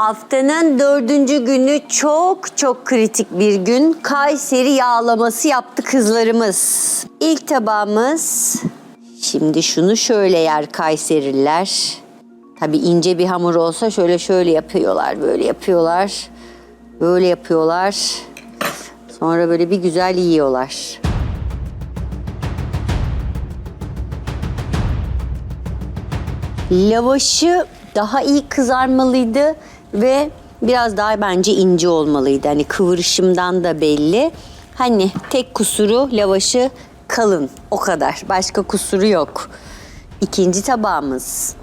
Haftanın dördüncü günü çok çok kritik bir gün. Kayseri yağlaması yaptı kızlarımız. İlk tabağımız. Şimdi şunu şöyle yer Kayseriler. Tabii ince bir hamur olsa şöyle şöyle yapıyorlar, böyle yapıyorlar. Böyle yapıyorlar. Sonra böyle bir güzel yiyorlar. Lavaşı daha iyi kızarmalıydı ve biraz daha bence ince olmalıydı. Hani kıvırışımdan da belli. Hani tek kusuru lavaşı kalın o kadar. Başka kusuru yok. İkinci tabağımız.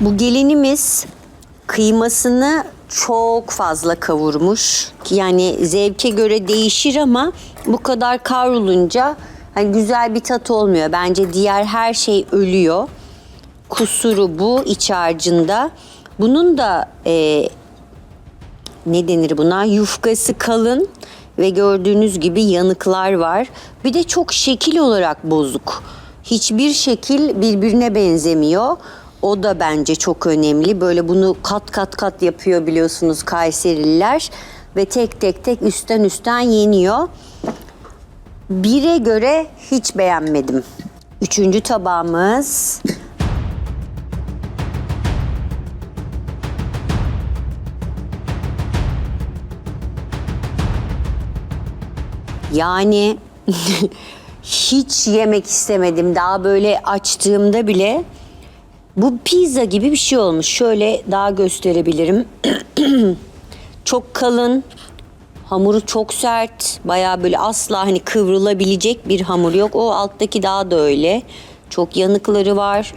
Bu gelinimiz kıymasını çok fazla kavurmuş. Yani zevke göre değişir ama bu kadar kavrulunca hani güzel bir tat olmuyor. Bence diğer her şey ölüyor. Kusuru bu iç harcında. Bunun da e, ne denir buna? Yufkası kalın ve gördüğünüz gibi yanıklar var. Bir de çok şekil olarak bozuk. Hiçbir şekil birbirine benzemiyor. O da bence çok önemli. Böyle bunu kat kat kat yapıyor biliyorsunuz Kayserililer ve tek tek tek üstten üstten yeniyor. Bire göre hiç beğenmedim. Üçüncü tabağımız Yani hiç yemek istemedim. Daha böyle açtığımda bile bu pizza gibi bir şey olmuş. Şöyle daha gösterebilirim. çok kalın. Hamuru çok sert. Bayağı böyle asla hani kıvrılabilecek bir hamur yok. O alttaki daha da öyle. Çok yanıkları var.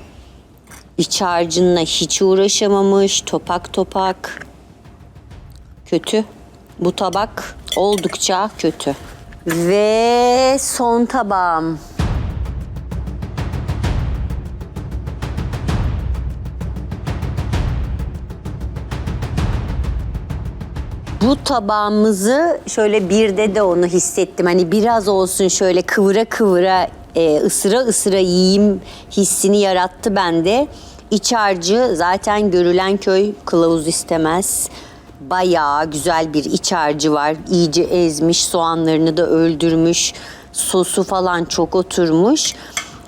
İç harcınla hiç uğraşamamış. Topak topak. Kötü. Bu tabak oldukça kötü. Ve son tabağım. Bu tabağımızı şöyle birde de onu hissettim. Hani biraz olsun şöyle kıvıra kıvıra e, ısıra ısıra yiyeyim hissini yarattı bende. İç harcı zaten görülen köy kılavuz istemez. Bayağı güzel bir iç harcı var. İyice ezmiş, soğanlarını da öldürmüş. Sosu falan çok oturmuş.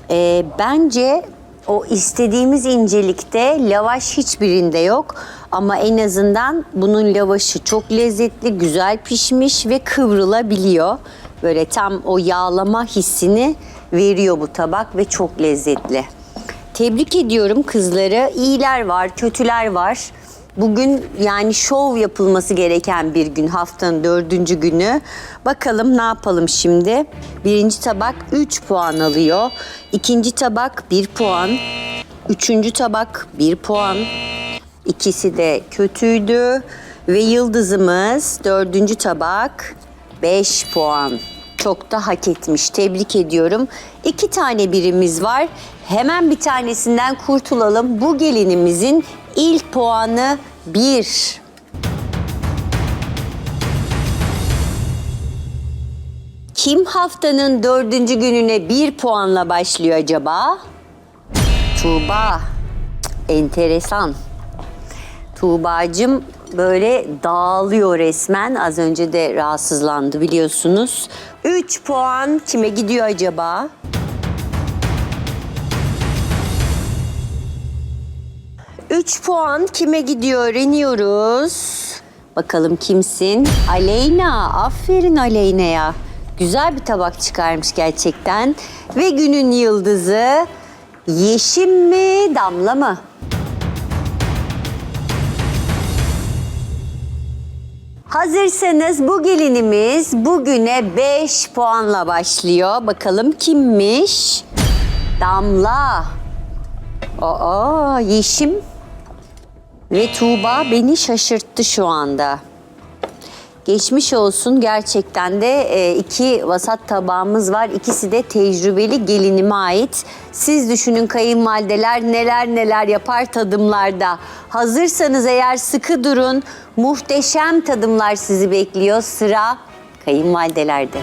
E, bence o istediğimiz incelikte lavaş hiçbirinde yok. Ama en azından bunun lavaşı çok lezzetli, güzel pişmiş ve kıvrılabiliyor. Böyle tam o yağlama hissini veriyor bu tabak ve çok lezzetli. Tebrik ediyorum kızları. İyiler var, kötüler var. Bugün yani şov yapılması gereken bir gün haftanın dördüncü günü. Bakalım ne yapalım şimdi. Birinci tabak 3 puan alıyor. İkinci tabak 1 puan. Üçüncü tabak 1 puan. İkisi de kötüydü. Ve yıldızımız dördüncü tabak 5 puan. Çok da hak etmiş. Tebrik ediyorum. İki tane birimiz var. Hemen bir tanesinden kurtulalım. Bu gelinimizin ilk puanı 1. Kim haftanın dördüncü gününe bir puanla başlıyor acaba? Tuğba. Enteresan. Tuğbacım böyle dağılıyor resmen. Az önce de rahatsızlandı biliyorsunuz. 3 puan kime gidiyor acaba? Üç puan kime gidiyor öğreniyoruz. Bakalım kimsin? Aleyna. Aferin Aleyna'ya. Güzel bir tabak çıkarmış gerçekten. Ve günün yıldızı Yeşim mi, Damla mı? Hazırsanız bu gelinimiz bugüne 5 puanla başlıyor. Bakalım kimmiş? Damla. Aa, Yeşim ve Tuğba beni şaşırttı şu anda. Geçmiş olsun gerçekten de e, iki vasat tabağımız var. İkisi de tecrübeli gelinime ait. Siz düşünün kayınvalideler neler neler yapar tadımlarda. Hazırsanız eğer sıkı durun. Muhteşem tadımlar sizi bekliyor. Sıra kayınvalidelerde.